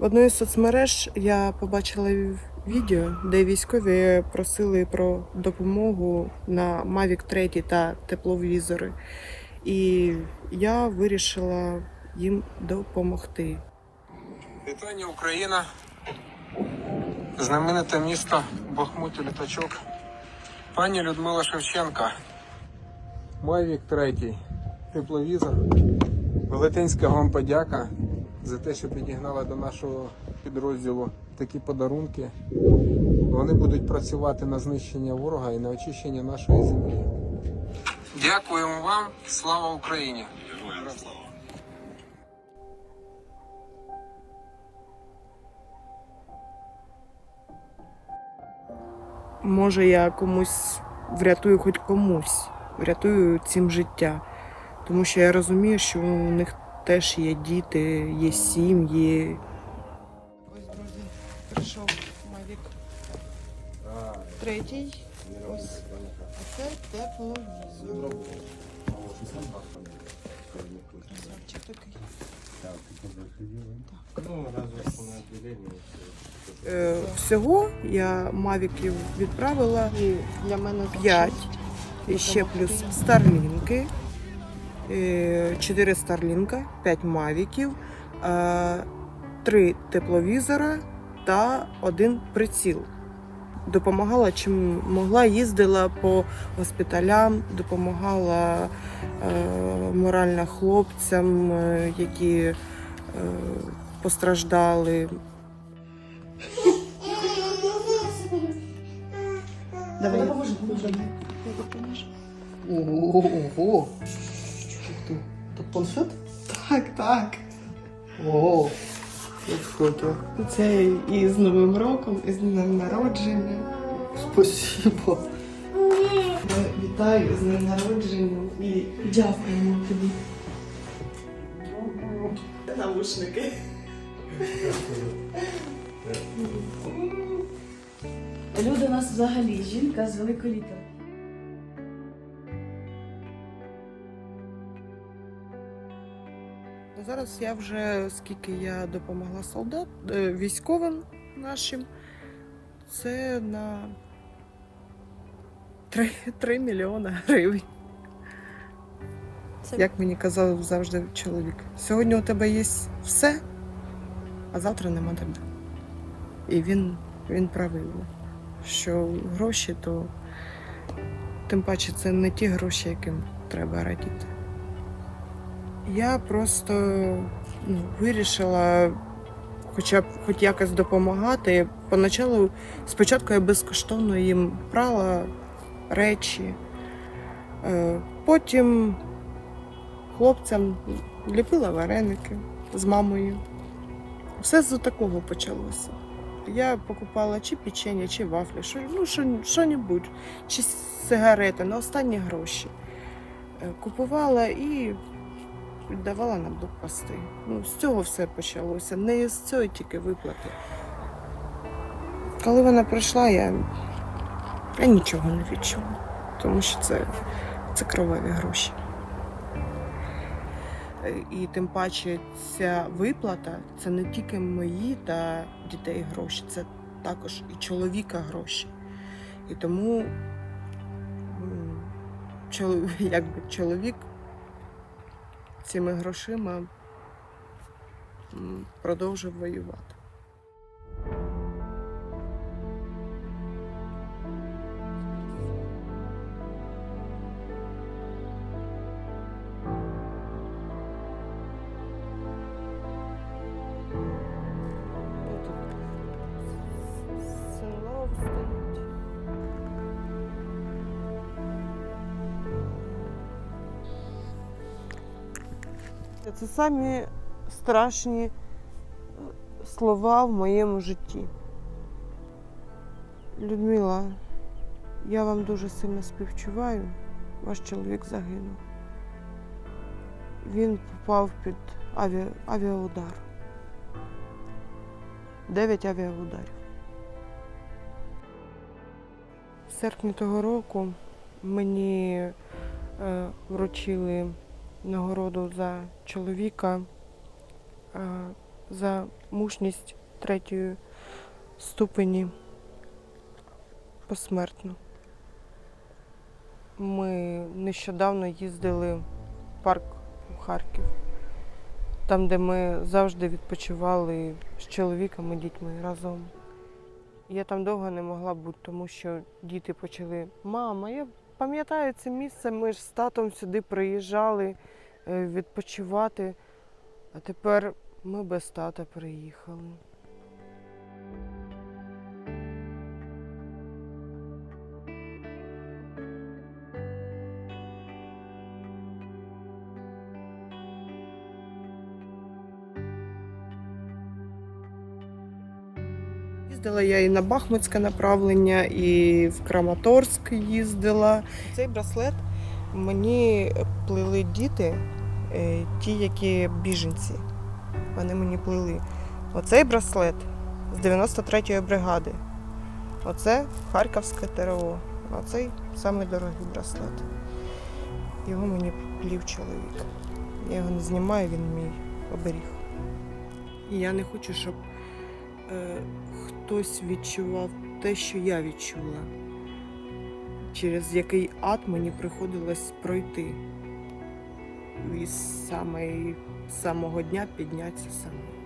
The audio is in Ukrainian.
В одній з соцмереж я побачила відео, де військові просили про допомогу на Mavic 3 та тепловізори. І я вирішила їм допомогти. Вітання Україна. Знамените місто Бахмуті літачок. Пані Людмила Шевченка. Мавік третій. Тепловізор. Велетенська вам подяка за те, що підігнали до нашого підрозділу такі подарунки. Вони будуть працювати на знищення ворога і на очищення нашої землі. Дякуємо вам. Слава Україні! Може, я комусь врятую хоч комусь, врятую цим життя. Тому що я розумію, що у них теж є діти, є сім'ї. Ось, друзі, прийшов Мавік третій. Ось. А це тепловізор. Красавчик такий. Е, Всього я мавіків відправила Для мене 5. І ще плюс старлінки. 4 старлінка, 5 мавіків, 3 тепловізора та один приціл. Допомагала чим могла, їздила по госпіталям, допомагала е, морально хлопцям, е, які е, постраждали. Давай, поможи, Це планшет? Так, так. Ого. Як круто. Це і з Новим роком, і з днем народження. Спасибо. Вітаю з днем народження і дякуємо тобі. Навушники. Люди у нас взагалі жінка з великої літери. Зараз я вже скільки я допомогла солдат е, військовим нашим, це на 3, 3 мільйони гривень. Це- Як мені казав завжди чоловік, сьогодні у тебе є все, а завтра нема тебе. І він, він правий, що гроші, то тим паче це не ті гроші, яким треба радіти. Я просто ну, вирішила хоча б хоч якось допомагати. Поначалу, спочатку я безкоштовно їм прала речі, Е, потім хлопцям ліпила вареники з мамою. Все з такого почалося. Я покупала чи печення, чи вафлі, що, ну, що, що-небудь, чи сигарети на останні гроші. Е, Купувала і віддавала на блокпости. Ну, з цього все почалося, не з цього тільки виплати. Коли вона прийшла, я, я нічого не відчула, тому що це, це кроваві гроші. І тим паче ця виплата це не тільки мої та дітей гроші, це також і чоловіка гроші. І тому чоловік, якби чоловік цими грошима продовжив воювати. Це самі страшні слова в моєму житті. Людмила, я вам дуже сильно співчуваю. Ваш чоловік загинув. Він попав під авіа... авіаудар. Дев'ять авіаударів. В серпні того року мені е, вручили нагороду за чоловіка за мужність третьої ступені посмертно. Ми нещодавно їздили в парк у Харків, там, де ми завжди відпочивали з чоловіком і дітьми разом. Я там довго не могла бути, тому що діти почали: мама, я пам'ятаю це місце, ми ж з татом сюди приїжджали е, відпочивати, а тепер ми без тата приїхали. Їздила я і на Бахмутське направлення, і в Краматорськ їздила. Цей браслет мені плели діти, е, ті, які біженці. Вони мені плели. Оцей браслет з 93-ї бригади. Оце Харківське ТРО. А цей самий дорогий браслет. Його мені плів чоловік. Я його не знімаю, він мій оберіг. І я не хочу, щоб хтось відчував те, що я відчула, через який ад мені приходилось пройти. І з самого дня піднятися саме.